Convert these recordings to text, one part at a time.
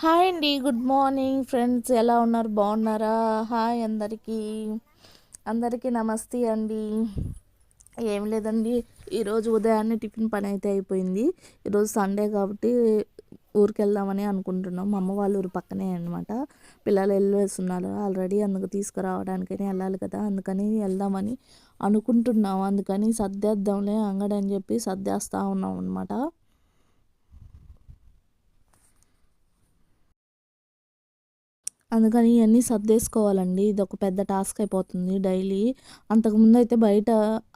Hi అండి good morning friends. ఎలా ఉన్నారు? బాగున్నారా? హాయ్ అందరికీ. అందరికీ నమస్తే అండి. ఏం లేదండి ఈరోజు ఉదయాన్నే టిఫిన్ పని అయితే అయిపోయింది. ఈరోజు సండే కాబట్టి ఊరికి వెళ్దామని అనుకుంటున్నాం అమ్మ వాళ్ళ ఊరు పక్కనే అనమాట పిల్లలు వెళ్ళేస్తున్నారు. ఆల్రెడీ అందుకు తీసుకురావడానికని వెళ్ళాలి కదా. అందుకని వెళ్దామని అనుకుంటున్నాం. అందుకని సర్దేద్దాంలే అంగడి అని చెప్పి సర్దేస్తూ ఉన్నాం అనమాట అందుకని ఇవన్నీ సర్దేసుకోవాలండి. ఇది ఒక పెద్ద టాస్క్ అయిపోతుంది డైలీ. అంతకుముందు అయితే బయట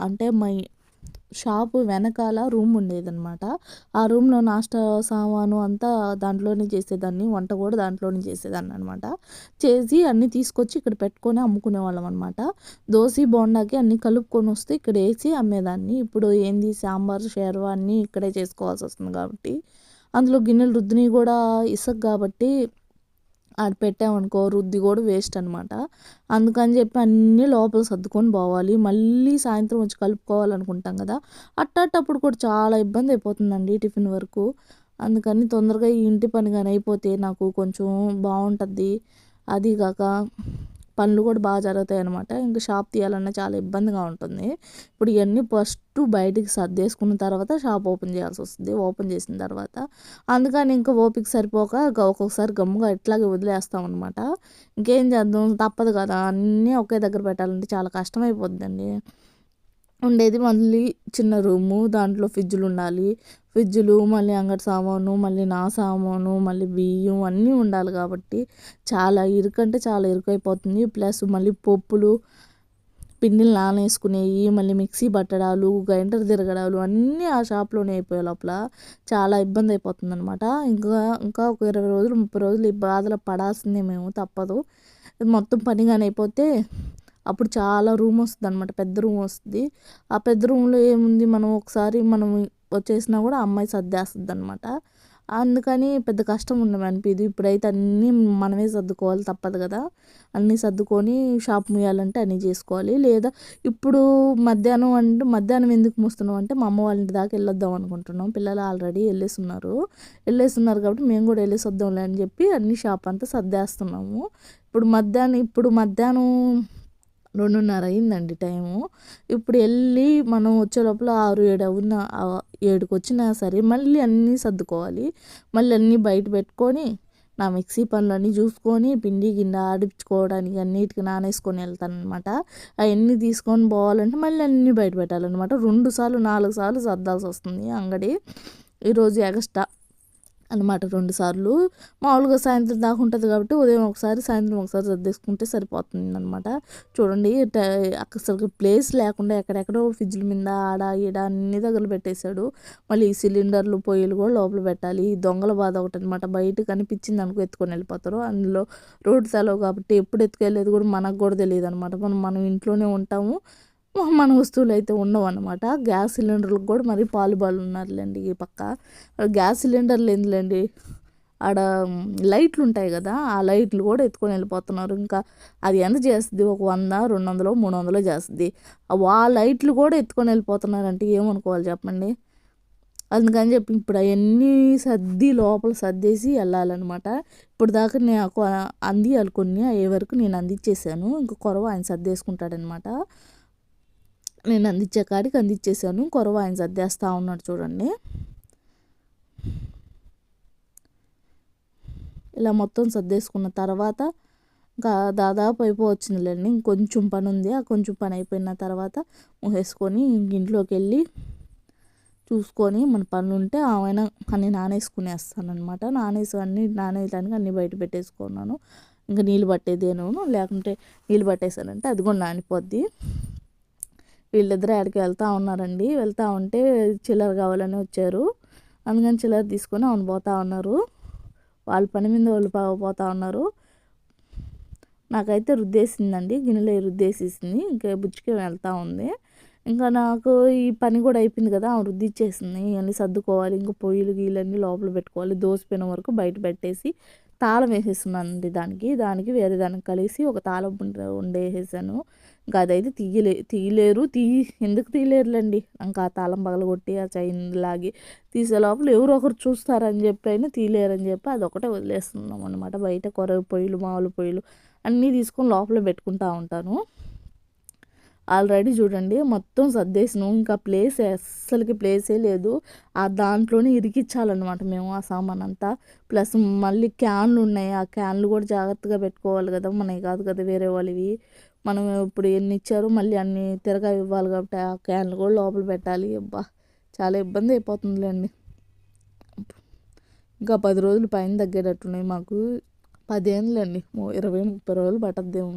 అంటే మై షాపు వెనకాల రూమ్ ఉండేదన్నమాట. ఆ రూమ్లో నాష్ట సామాను అంతా దాంట్లోనే చేసేదాన్ని వంట కూడా దాంట్లోనే చేసేదాన్ని అనమాట చేసి అన్నీ తీసుకొచ్చి ఇక్కడ పెట్టుకొని అమ్ముకునే వాళ్ళం అనమాట దోశ బోండాకి అన్నీ కలుపుకొని వస్తే ఇక్కడ వేసి అమ్మేదాన్ని. ఇప్పుడు ఏంది సాంబార్ షేర్వా అన్నీ ఇక్కడే చేసుకోవాల్సి వస్తుంది కాబట్టి. అందులో గిన్నెలు రుద్దిని కూడా ఇసుక కాబట్టి ఆడ పెట్టామనుకో రుద్ది కూడా వేస్ట్ అనమాట అందుకని చెప్పి అన్నీ లోపల సర్దుకొని పోవాలి. మళ్ళీ సాయంత్రం వచ్చి కలుపుకోవాలనుకుంటాం కదా అట్టప్పుడు కూడా చాలా ఇబ్బంది అయిపోతుందండి టిఫిన్ వరకు. అందుకని తొందరగా ఈ ఇంటి పని కానీ అయిపోతే నాకు కొంచెం బాగుంటుంది అది కాక పనులు కూడా బాగా జరుగుతాయి అనమాట ఇంకా షాప్ తీయాలన్నా చాలా ఇబ్బందిగా ఉంటుంది. ఇప్పుడు ఇవన్నీ ఫస్ట్ బయటికి సర్దేసుకున్న తర్వాత షాప్ ఓపెన్ చేయాల్సి వస్తుంది. ఓపెన్ చేసిన తర్వాత అందుకని ఇంకా ఓపిక సరిపోక ఒక్కొక్కసారి గమ్ముగా ఇట్లాగే వదిలేస్తాం అనమాట ఇంకేం చేద్దాం? తప్పదు కదా. అన్నీ ఒకే దగ్గర పెట్టాలంటే చాలా కష్టమైపోద్దండి. ఉండేది మళ్ళీ చిన్న రూము దాంట్లో ఫ్రిడ్జ్లు ఉండాలి. ఫ్రిడ్జ్లు మళ్ళీ అంగడి సామాను మళ్ళీ నా సామాను మళ్ళీ బియ్యం అన్నీ ఉండాలి కాబట్టి చాలా ఇరుకంటే చాలా ఇరుకైపోతుంది ప్లస్ మళ్ళీ పప్పులు పిండిలు నానేసుకునేవి మళ్ళీ మిక్సీ పట్టడాలు గ్రైండర్ తిరగడాలు అన్నీ ఆ షాప్లోనే అయిపోయే లోపల. చాలా ఇబ్బంది అయిపోతుంది అనమాట ఇంకా ఇంకా ఒక ఇరవై రోజులు ముప్పై రోజులు ఈ బాధలు పడాల్సిందే మేము తప్పదు. మొత్తం పని కానీ అయిపోతే అప్పుడు చాలా రూమ్ వస్తుంది అనమాట పెద్ద రూమ్ వస్తుంది. ఆ పెద్ద రూమ్లో ఏముంది మనం ఒకసారి మనం వచ్చేసినా కూడా అమ్మాయి సర్దేస్తుంది అనమాట అందుకని పెద్ద కష్టం ఉండదు అనిపిది ఇప్పుడైతే అన్నీ మనమే సర్దుకోవాలి తప్పదు కదా. అన్నీ సర్దుకొని షాప్ ముయ్యాలంటే అన్నీ చేసుకోవాలి. లేదా ఇప్పుడు మధ్యాహ్నం అంటే మధ్యాహ్నం ఎందుకు మూస్తున్నాం అంటే మా అమ్మ వాళ్ళ ఇంటి దాకా వెళ్ళొద్దాం అనుకుంటున్నాం. పిల్లలు ఆల్రెడీ వెళ్ళేస్తున్నారు. వెళ్ళేస్తున్నారు కాబట్టి మేము కూడా వెళ్ళేసి వద్దాంలే అని చెప్పి అన్ని షాప్ అంతా సర్దేస్తున్నాము. ఇప్పుడు మధ్యాహ్నం ఇప్పుడు మధ్యాహ్నం రెండున్నర అయిందండి టైము. ఇప్పుడు వెళ్ళి మనం వచ్చే లోపల ఆరు ఏడు అవున ఏడుకి వచ్చినా సరే మళ్ళీ అన్నీ సర్దుకోవాలి. మళ్ళీ అన్నీ బయట పెట్టుకొని నా మిక్సీ పనులన్నీ చూసుకొని పిండి గిన్నె ఆడించుకోవడానికి అన్నిటికీ నానేసుకొని వెళ్తాను అనమాట అవన్నీ తీసుకొని పోవాలంటే మళ్ళీ అన్నీ బయట పెట్టాలన్నమాట. రెండు సార్లు నాలుగు సార్లు సర్దాల్సి వస్తుంది అంగడి. ఈరోజు ఎగస్ట్రా అనమాట రెండు సార్లు. మామూలుగా సాయంత్రం దాకా ఉంటుంది కాబట్టి ఉదయం ఒకసారి సాయంత్రం ఒకసారి సర్దేసుకుంటే సరిపోతుంది అనమాట చూడండి అసలు ప్లేస్ లేకుండా ఎక్కడెక్కడో ఫ్రిడ్జ్ల మీద ఆడ ఈడ అన్ని దగ్గర పెట్టేశాడు మళ్ళీ ఈ సిలిండర్లు పొయ్యిలు కూడా లోపల పెట్టాలి. ఈ దొంగల బాధ ఒకటి అనమాట బయట కనిపించింది అనుకో ఎత్తుకొని వెళ్ళిపోతారు. అందులో రోడ్డు సెలవు కాబట్టి ఎప్పుడు ఎత్తుకెళ్ళేది కూడా మనకు కూడా తెలియదు అనమాట మనం మనం ఇంట్లోనే ఉంటాము. మన వస్తువులు అయితే ఉండవు అనమాట గ్యాస్ సిలిండర్లకు కూడా మరి పాలు బాలు ఉన్నారులేండి ఈ పక్క. గ్యాస్ సిలిండర్లు ఏందిలేండి? ఆడ లైట్లు ఉంటాయి కదా ఆ లైట్లు కూడా ఎత్తుకొని వెళ్ళిపోతున్నారు. ఇంకా అది ఎంత చేస్తుంది? ఒక వంద రెండు వందలు మూడు వందలు చేస్తుంది ఆ లైట్లు కూడా ఎత్తుకొని వెళ్ళిపోతున్నారంటే ఏమనుకోవాలి చెప్పండి? అందుకని చెప్పి ఇప్పుడు అవన్నీ సర్ది లోపల సర్దేసి వెళ్ళాలన్నమాట. ఇప్పుడు దాకా నేను అందియాలి కొన్ని అయ్యే వరకు నేను అందించేసాను ఇంకా కొరవ ఆయన సర్దేసుకుంటాడనమాట నేను అందించే కాడికి అందించేసాను. కొరవ ఆయన సర్దేస్తూ ఉన్నాడు చూడండి. ఇలా మొత్తం సర్దేసుకున్న తర్వాత ఇంకా దాదాపు అయిపోవచ్చిందిలేండి ఇంకొంచెం పని ఉంది. ఆ కొంచెం పని అయిపోయిన తర్వాత మూసేసుకొని ఇంట్లోకి వెళ్ళి చూసుకొని మన పనులు ఉంటే ఆమె అన్ని నానేసుకునేస్తానమాట నానేసి అన్ని నానేయడానికి అన్ని బయట పెట్టేసుకున్నాను. ఇంకా నీళ్ళు పట్టేదేను లేకుంటే నీళ్ళు పట్టేసానంటే అది కూడా నానిపోద్ది. వీళ్ళిద్దరు ఆడికి వెళ్తూ ఉన్నారండి. వెళ్తూ ఉంటే చిల్లర కావాలని వచ్చారు. అందుకని చిల్లర తీసుకొని అవును పోతూ ఉన్నారు. వాళ్ళ పని మీద వాళ్ళు పోతూ ఉన్నారు. నాకైతే రుద్దేసిందండి. గిన్నెలో రుద్దేసేసింది. ఇంకా బుచ్చుకే వెళ్తూ ఉంది. ఇంకా నాకు ఈ పని కూడా అయిపోయింది కదా ఆమె రుద్దిచ్చేసింది. ఇవన్నీ సర్దుకోవాలి. ఇంకా పొయ్యిలు గీలన్నీ లోపల పెట్టుకోవాలి. దోసిపోయిన వరకు బయట పెట్టేసి తాళం వేసేస్తున్నానండి దానికి దానికి వేరే దానికి కలిసి ఒక తాళం ఉండేసేసాను. ఇంకా అదైతే తీయలే తీయలేరు తీ ఎందుకు తీయలేరులేండి? ఇంకా ఆ తాళం పగలగొట్టి ఆ చైన్ లాగి తీసే లోపల ఎవరో ఒకరు చూస్తారని చెప్పి అయినా తీయలేరని చెప్పి అదొకటే వదిలేస్తున్నాం అనమాట బయట కొర పొయ్యిలు మామూలు పొయ్యిలు అన్నీ తీసుకొని లోపల పెట్టుకుంటా ఉంటాను. ఆల్రెడీ చూడండి మొత్తం సర్దేసినాం. ఇంకా ప్లేస్ అస్సలకి ప్లేసే లేదు. ఆ దాంట్లోనే ఇరికిచ్చాలన్నమాట మేము ఆ సామాన్ అంతా ప్లస్ మళ్ళీ క్యాన్లు ఉన్నాయి. ఆ క్యాన్లు కూడా జాగ్రత్తగా పెట్టుకోవాలి కదా. మనవి కాదు కదా వేరే వాళ్ళవి. మనం ఇప్పుడు ఎన్ని ఇచ్చారో మళ్ళీ అన్ని తిరగా ఇవ్వాలి కాబట్టి ఆ క్యాన్లు కూడా లోపల పెట్టాలి. అబ్బా చాలా ఇబ్బంది అయిపోతుందిలేండి ఇంకా పది రోజులు పైన తగ్గేటట్టున్నాయి మాకు. పదేళ్ళండి ఇరవై ముప్పై రోజులు పట్టద్దేమో.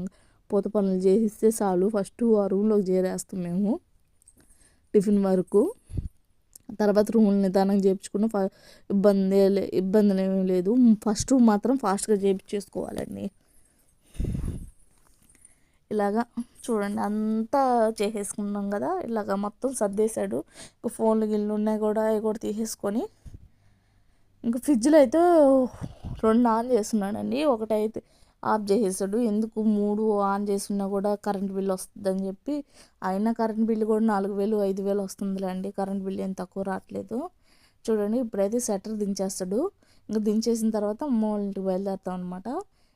పూత పనులు చేసిస్తే చాలు. ఫస్ట్ ఆ రూమ్లోకి చేరేస్తాం మేము టిఫిన్ వరకు. తర్వాత రూములు నిదానంగా చేయించుకున్న ఫ ఇబ్బంది ఇబ్బందులు ఏమీ లేదు. ఫస్ట్ రూమ్ మాత్రం ఫాస్ట్గా చేయించేసుకోవాలండి ఇలాగా చూడండి అంతా చేసేసుకున్నాం కదా. ఇలాగ మొత్తం సర్దేశాడు. ఇంకా ఫోన్లు గిన్నెలు ఉన్నాయి కూడా అవి కూడా తీసేసుకొని. ఇంకా ఫ్రిడ్జ్లో అయితే రెండు ఆన్ చేస్తున్నాడండి. ఒకటైతే ఆఫ్ చేసేసాడు. ఎందుకు మూడు ఆన్ చేసినా కూడా కరెంట్ బిల్ వస్తుందని చెప్పి అయినా కరెంట్ బిల్లు కూడా నాలుగు వేలు ఐదు వేలు వస్తుందిలేండి కరెంట్ బిల్ ఏం తక్కువ రావట్లేదు. చూడండి ఇప్పుడైతే సెటర్ దించేస్తాడు. ఇంకా దించేసిన తర్వాత అమ్మ బయలుదేరుతాం అనమాట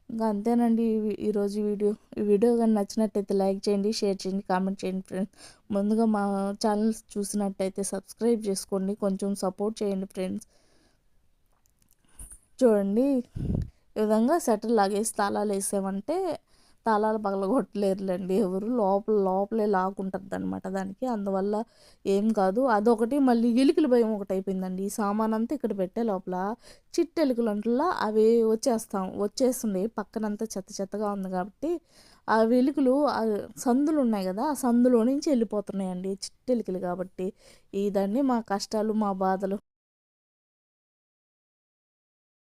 ఇంకా అంతేనండి ఈరోజు వీడియో. ఈ వీడియో కానీ నచ్చినట్టయితే లైక్ చేయండి షేర్ చేయండి కామెంట్ చేయండి ఫ్రెండ్స్. ముందుగా మా ఛానల్ చూసినట్టయితే సబ్స్క్రైబ్ చేసుకోండి. కొంచెం సపోర్ట్ చేయండి ఫ్రెండ్స్. చూడండి. విధంగా సెటర్ లాగేసి తాళాలు వేసామంటే తాళాలు పగలగొట్టలేరులేండి ఎవరు. లోపల లోపలే లాక్కుంటుంది అనమాట దానికి. అందువల్ల ఏం కాదు. అదొకటి మళ్ళీ ఎలుకల భయం ఒకటి అయిపోయిందండి. ఈ సామాన్ అంతా ఇక్కడ పెట్టే లోపల చిట్టెలుకలు అంటుల్లా అవి వచ్చేస్తాం వచ్చేస్తుండే పక్కనంతా చెత్త చెత్తగా ఉంది కాబట్టి ఆ వెలుకలు సందులు ఉన్నాయి కదా ఆ సందులో నుంచి వెళ్ళిపోతున్నాయండి చిట్టెలుకలు కాబట్టి. ఈ దాన్ని మా కష్టాలు మా బాధలు